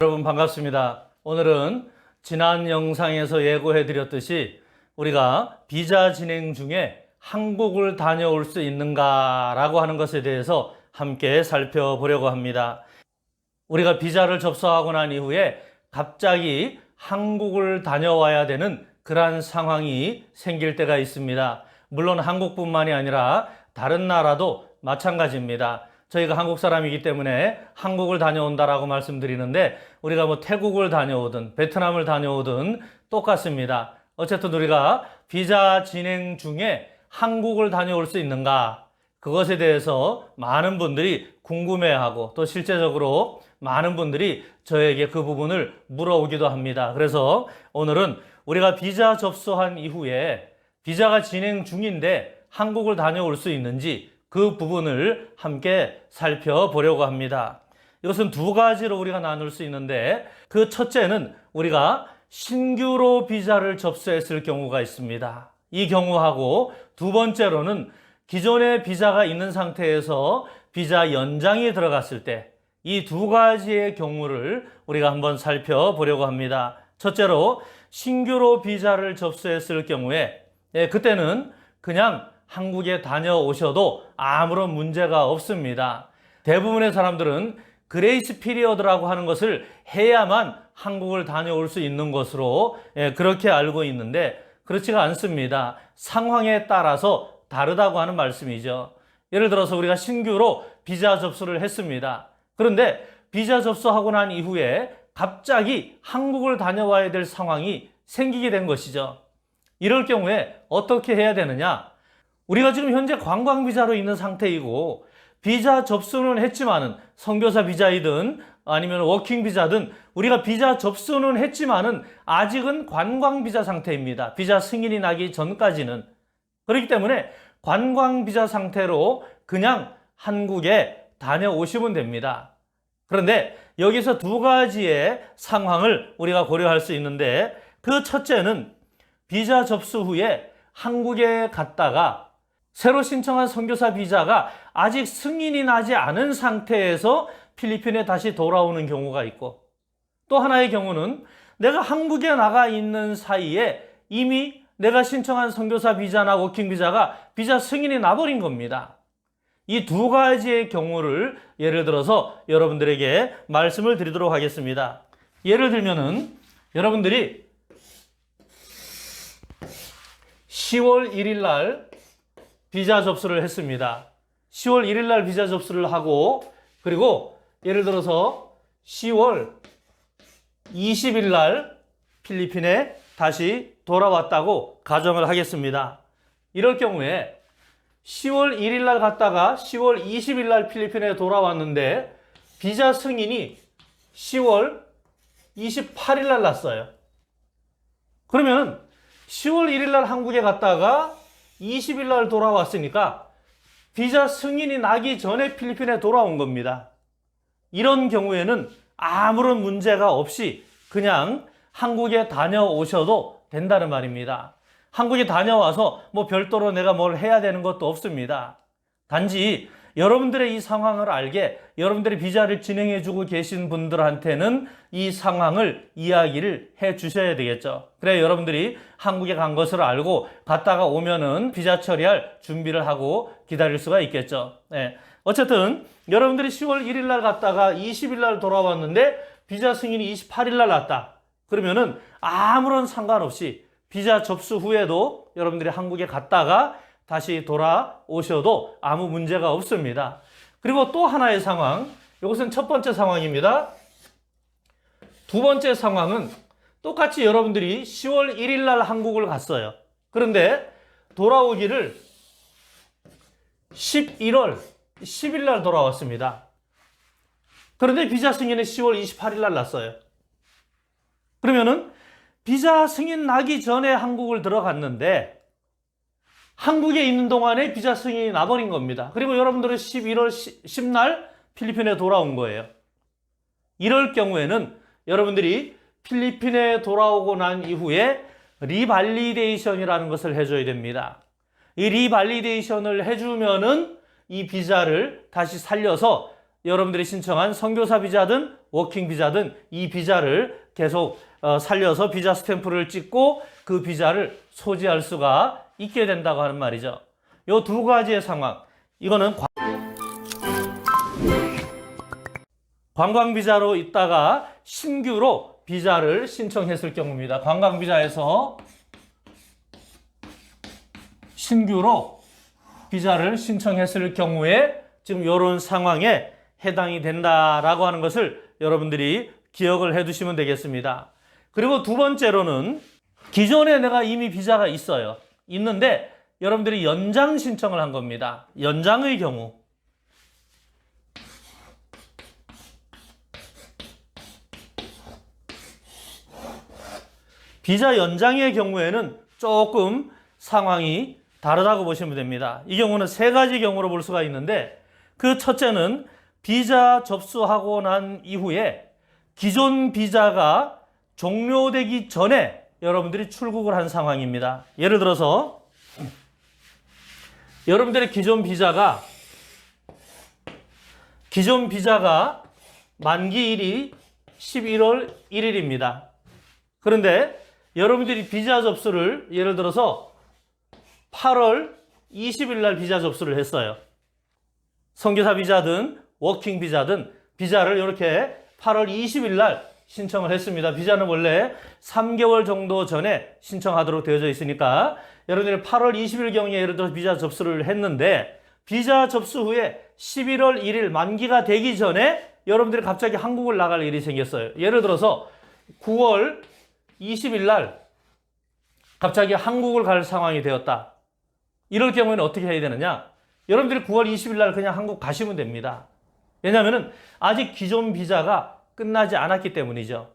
여러분 반갑습니다. 오늘은 지난 영상에서 예고해 드렸듯이 우리가 비자 진행 중에 한국을 다녀올 수 있는가라고 하는 것에 대해서 함께 살펴보려고 합니다. 우리가 비자를 접수하고 난 이후에 갑자기 한국을 다녀와야 되는 그러한 상황이 생길 때가 있습니다. 물론 한국뿐만이 아니라 다른 나라도 마찬가지입니다. 저희가 한국 사람이기 때문에 한국을 다녀온다라고 말씀드리는데 우리가 뭐 태국을 다녀오든 베트남을 다녀오든 똑같습니다. 어쨌든 우리가 비자 진행 중에 한국을 다녀올 수 있는가? 그것에 대해서 많은 분들이 궁금해하고 또 실제적으로 많은 분들이 저에게 그 부분을 물어오기도 합니다. 그래서 오늘은 우리가 비자 접수한 이후에 비자가 진행 중인데 한국을 다녀올 수 있는지 그 부분을 함께 살펴보려고 합니다. 이것은 두 가지로 우리가 나눌 수 있는데 그 첫째는 우리가 신규로 비자를 접수했을 경우가 있습니다. 이 경우하고 두 번째로는 기존에 비자가 있는 상태에서 비자 연장이 들어갔을 때 이 두 가지의 경우를 우리가 한번 살펴보려고 합니다. 첫째로 신규로 비자를 접수했을 경우에 예, 그때는 그냥 한국에 다녀오셔도 아무런 문제가 없습니다. 대부분의 사람들은 그레이스 피리어드라고 하는 것을 해야만 한국을 다녀올 수 있는 것으로 예, 그렇게 알고 있는데 그렇지가 않습니다. 상황에 따라서 다르다고 하는 말씀이죠. 예를 들어서 우리가 신규로 비자 접수를 했습니다. 그런데 비자 접수하고 난 이후에 갑자기 한국을 다녀와야 될 상황이 생기게 된 것이죠. 이럴 경우에 어떻게 해야 되느냐? 우리가 지금 현재 관광 비자로 있는 상태이고 비자 접수는 했지만은 선교사 비자이든 아니면 워킹 비자든 우리가 비자 접수는 했지만은 아직은 관광 비자 상태입니다. 비자 승인이 나기 전까지는 그렇기 때문에 관광 비자 상태로 그냥 한국에 다녀오시면 됩니다. 그런데 여기서 두 가지의 상황을 우리가 고려할 수 있는데 그 첫째는 비자 접수 후에 한국에 갔다가 새로 신청한 선교사 비자가 아직 승인이 나지 않은 상태에서 필리핀에 다시 돌아오는 경우가 있고 또 하나의 경우는 내가 한국에 나가 있는 사이에 이미 내가 신청한 선교사 비자나 워킹 비자가 비자 승인이 나버린 겁니다. 이 두 가지의 경우를 예를 들어서 여러분들에게 말씀을 드리도록 하겠습니다. 예를 들면은 여러분들이 10월 1일 날 비자 접수를 했습니다. 10월 1일 날 비자 접수를 하고 그리고 예를 들어서 10월 20일 날 필리핀에 다시 돌아왔다고 가정을 하겠습니다. 이럴 경우에 10월 1일 날 갔다가 10월 20일 날 필리핀에 돌아왔는데 비자 승인이 10월 28일 날 났어요. 그러면 10월 1일 날 한국에 갔다가 20일 날 돌아왔으니까 비자 승인이 나기 전에 필리핀에 돌아온 겁니다. 이런 경우에는 아무런 문제가 없이 그냥 한국에 다녀오셔도 된다는 말입니다. 한국에 다녀와서 뭐 별도로 내가 뭘 해야 되는 것도 없습니다. 단지 여러분들의 이 상황을 알게 여러분들이 비자를 진행해 주고 계신 분들한테는 이 상황을 이야기를 해 주셔야 되겠죠. 그래 여러분들이 한국에 간 것을 알고 갔다가 오면은 비자 처리할 준비를 하고 기다릴 수가 있겠죠. 네. 어쨌든 여러분들이 10월 1일 날 갔다가 20일 날 돌아왔는데 비자 승인이 28일 날 났다. 그러면은 아무런 상관없이 비자 접수 후에도 여러분들이 한국에 갔다가 다시 돌아오셔도 아무 문제가 없습니다. 그리고 또 하나의 상황, 이것은 첫 번째 상황입니다. 두 번째 상황은 똑같이 여러분들이 10월 1일 날 한국을 갔어요. 그런데 돌아오기를 11월 10일 날 돌아왔습니다. 그런데 비자 승인은 10월 28일 날 났어요. 그러면은 비자 승인 나기 전에 한국을 들어갔는데 한국에 있는 동안에 비자 승인이 나버린 겁니다. 그리고 여러분들은 11월 10 날 필리핀에 돌아온 거예요. 이럴 경우에는 여러분들이 필리핀에 돌아오고 난 이후에 리발리데이션이라는 것을 해줘야 됩니다. 이 리발리데이션을 해주면은 이 비자를 다시 살려서 여러분들이 신청한 선교사 비자든 워킹 비자든 이 비자를 계속 어, 살려서 비자 스탬프를 찍고 그 비자를 소지할 수가 있게 된다고 하는 말이죠. 요 두 가지의 상황. 이거는 관- 관광 비자로 있다가 신규로 비자를 신청했을 경우입니다. 관광 비자에서 신규로 비자를 신청했을 경우에 지금 이런 상황에 해당이 된다라고 하는 것을 여러분들이 기억을 해 두시면 되겠습니다. 그리고 두 번째로는 기존에 내가 이미 비자가 있어요. 있는데 여러분들이 연장 신청을 한 겁니다. 연장의 경우. 비자 연장의 경우에는 조금 상황이 다르다고 보시면 됩니다. 이 경우는 세 가지 경우로 볼 수가 있는데 그 첫째는 비자 접수하고 난 이후에 기존 비자가 종료되기 전에 여러분들이 출국을 한 상황입니다. 예를 들어서 여러분들의 기존 비자가 기존 비자가 만기일이 11월 1일입니다. 그런데 여러분들이 비자 접수를 예를 들어서 8월 20일 날 비자 접수를 했어요. 선교사 비자든 워킹 비자든 비자를 이렇게 8월 20일 날 신청을 했습니다. 비자는 원래 3개월 정도 전에 신청하도록 되어져 있으니까 여러분들이 8월 20일 경에 예를 들어 비자 접수를 했는데 비자 접수 후에 11월 1일 만기가 되기 전에 여러분들이 갑자기 한국을 나갈 일이 생겼어요. 예를 들어서 9월 20일 날 갑자기 한국을 갈 상황이 되었다. 이럴 경우에는 어떻게 해야 되느냐? 여러분들이 9월 20일 날 그냥 한국 가시면 됩니다. 왜냐하면 아직 기존 비자가 끝나지 않았기 때문이죠.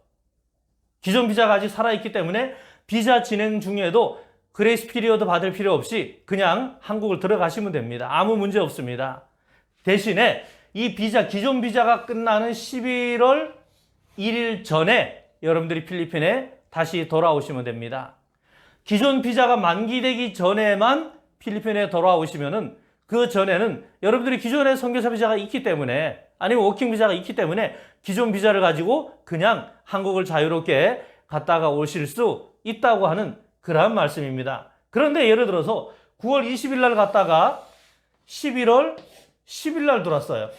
기존 비자가 아직 살아있기 때문에 비자 진행 중에도 그레이스 피리어드 받을 필요 없이 그냥 한국을 들어가시면 됩니다. 아무 문제 없습니다. 대신에 이 비자, 기존 비자가 끝나는 11월 1일 전에 여러분들이 필리핀에 다시 돌아오시면 됩니다. 기존 비자가 만기되기 전에만 필리핀에 돌아오시면은 그 전에는 여러분들이 기존에 선교사 비자가 있기 때문에 아니면 워킹 비자가 있기 때문에 기존 비자를 가지고 그냥 한국을 자유롭게 갔다가 오실 수 있다고 하는 그러한 말씀입니다. 그런데 예를 들어서 9월 20일 날 갔다가 11월 10일 날 들어왔어요.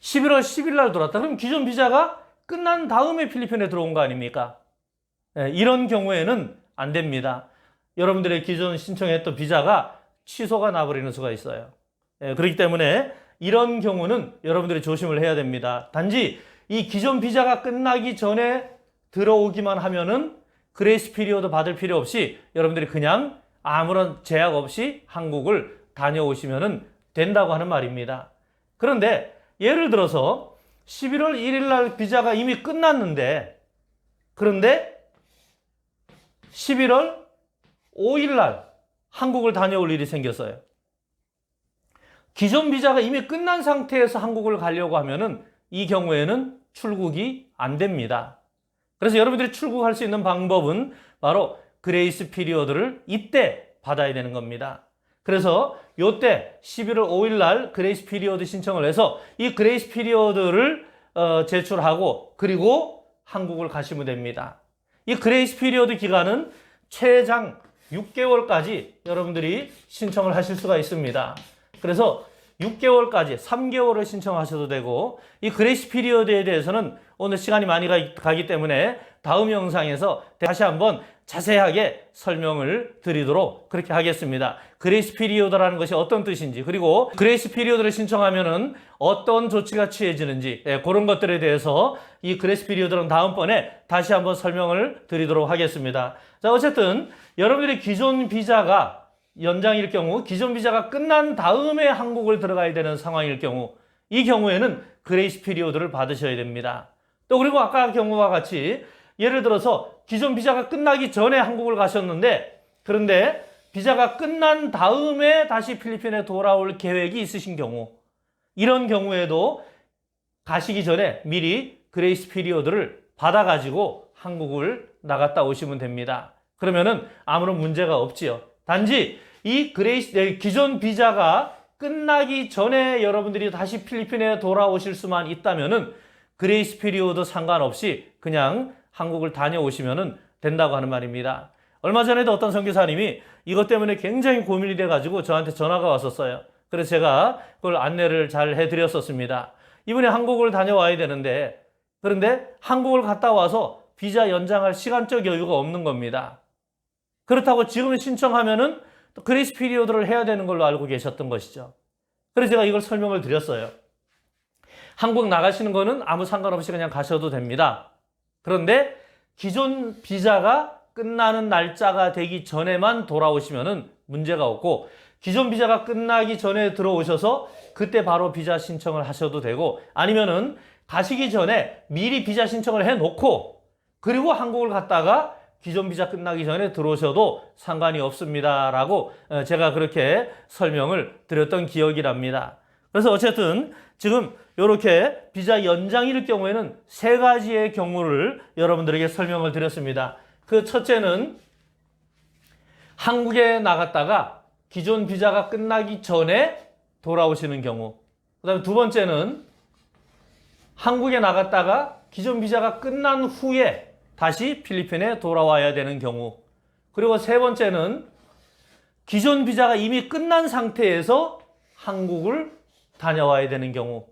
11월 10일 날 들어왔다. 그럼 기존 비자가 끝난 다음에 필리핀에 들어온 거 아닙니까? 예, 이런 경우에는 안 됩니다. 여러분들의 기존 신청했던 비자가 취소가 나버리는 수가 있어요. 예, 그렇기 때문에 이런 경우는 여러분들이 조심을 해야 됩니다. 단지 이 기존 비자가 끝나기 전에 들어오기만 하면은 그레이스 피리오드 받을 필요 없이 여러분들이 그냥 아무런 제약 없이 한국을 다녀오시면 된다고 하는 말입니다. 그런데 예를 들어서 11월 1일 날 비자가 이미 끝났는데 그런데 11월 5일 날 한국을 다녀올 일이 생겼어요. 기존 비자가 이미 끝난 상태에서 한국을 가려고 하면은 이 경우에는 출국이 안 됩니다. 그래서 여러분들이 출국할 수 있는 방법은 바로 그레이스 피리어드를 이때 받아야 되는 겁니다. 그래서 요때 11월 5일 날 그레이스 피리어드 신청을 해서 이 그레이스 피리어드를 어, 제출하고 그리고 한국을 가시면 됩니다. 이 그레이스 피리어드 기간은 최장 6개월까지 여러분들이 신청을 하실 수가 있습니다. 그래서 6개월까지 3개월을 신청하셔도 되고 이 그레이스 피리어드에 대해서는 오늘 시간이 많이 가- 가기 때문에 다음 영상에서 다시 한번 자세하게 설명을 드리도록 그렇게 하겠습니다. 그레이스 피리어드라는 것이 어떤 뜻인지 그리고 그레이스 피리어드를 신청하면은 어떤 조치가 취해지는지 예, 그런 것들에 대해서 이 그레이스 피리어드는 다음번에 다시 한번 설명을 드리도록 하겠습니다. 자 어쨌든 여러분들이 기존 비자가 연장일 경우 기존 비자가 끝난 다음에 한국을 들어가야 되는 상황일 경우 이 경우에는 그레이스 피리오드를 받으셔야 됩니다. 또 그리고 아까 경우와 같이 예를 들어서 기존 비자가 끝나기 전에 한국을 가셨는데 그런데 비자가 끝난 다음에 다시 필리핀에 돌아올 계획이 있으신 경우 이런 경우에도 가시기 전에 미리 그레이스 피리오드를 받아가지고 한국을 나갔다 오시면 됩니다. 그러면은 아무런 문제가 없지요. 단지 이 그레이스 네, 기존 비자가 끝나기 전에 여러분들이 다시 필리핀에 돌아오실 수만 있다면은 그레이스 피리오드 상관없이 그냥 한국을 다녀오시면은 된다고 하는 말입니다. 얼마 전에도 어떤 선교사님이 이것 때문에 굉장히 고민이 돼가지고 저한테 전화가 왔었어요. 그래서 제가 그걸 안내를 잘 해드렸었습니다. 이번에 한국을 다녀와야 되는데 그런데 한국을 갔다 와서 비자 연장할 시간적 여유가 없는 겁니다. 그렇다고 지금 신청하면은 또 그레이스 피리오드를 해야 되는 걸로 알고 계셨던 것이죠. 그래서 제가 이걸 설명을 드렸어요. 한국 나가시는 거는 아무 상관없이 그냥 가셔도 됩니다. 그런데 기존 비자가 끝나는 날짜가 되기 전에만 돌아오시면은 문제가 없고 기존 비자가 끝나기 전에 들어오셔서 그때 바로 비자 신청을 하셔도 되고 아니면은 가시기 전에 미리 비자 신청을 해 놓고 그리고 한국을 갔다가 기존 비자 끝나기 전에 들어오셔도 상관이 없습니다라고 어, 제가 그렇게 설명을 드렸던 기억이 납니다. 그래서 어쨌든 지금 이렇게 비자 연장일 경우에는 세 가지의 경우를 여러분들에게 설명을 드렸습니다. 그 첫째는 한국에 나갔다가 기존 비자가 끝나기 전에 돌아오시는 경우. 그 다음에 두 번째는 한국에 나갔다가 기존 비자가 끝난 후에 다시 필리핀에 돌아와야 되는 경우. 그리고 세 번째는 기존 비자가 이미 끝난 상태에서 한국을 다녀와야 되는 경우.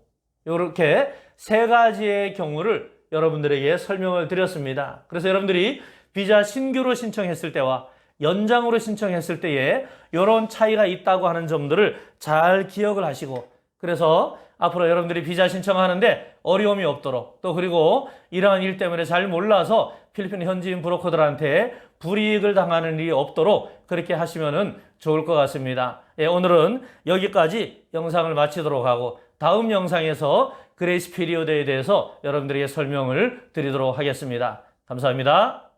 이렇게 세 가지의 경우를 여러분들에게 설명을 드렸습니다. 그래서 여러분들이 비자 신규로 신청했을 때와 연장으로 신청했을 때에 이런 차이가 있다고 하는 점들을 잘 기억을 하시고 그래서 앞으로 여러분들이 비자 신청하는데 어려움이 없도록 또 그리고 이러한 일 때문에 잘 몰라서 필리핀 현지인 브로커들한테 불이익을 당하는 일이 없도록 그렇게 하시면은 좋을 것 같습니다. 예, 오늘은 여기까지 영상을 마치도록 하고 다음 영상에서 그레이스 피리오드에 대해서 여러분들에게 설명을 드리도록 하겠습니다. 감사합니다.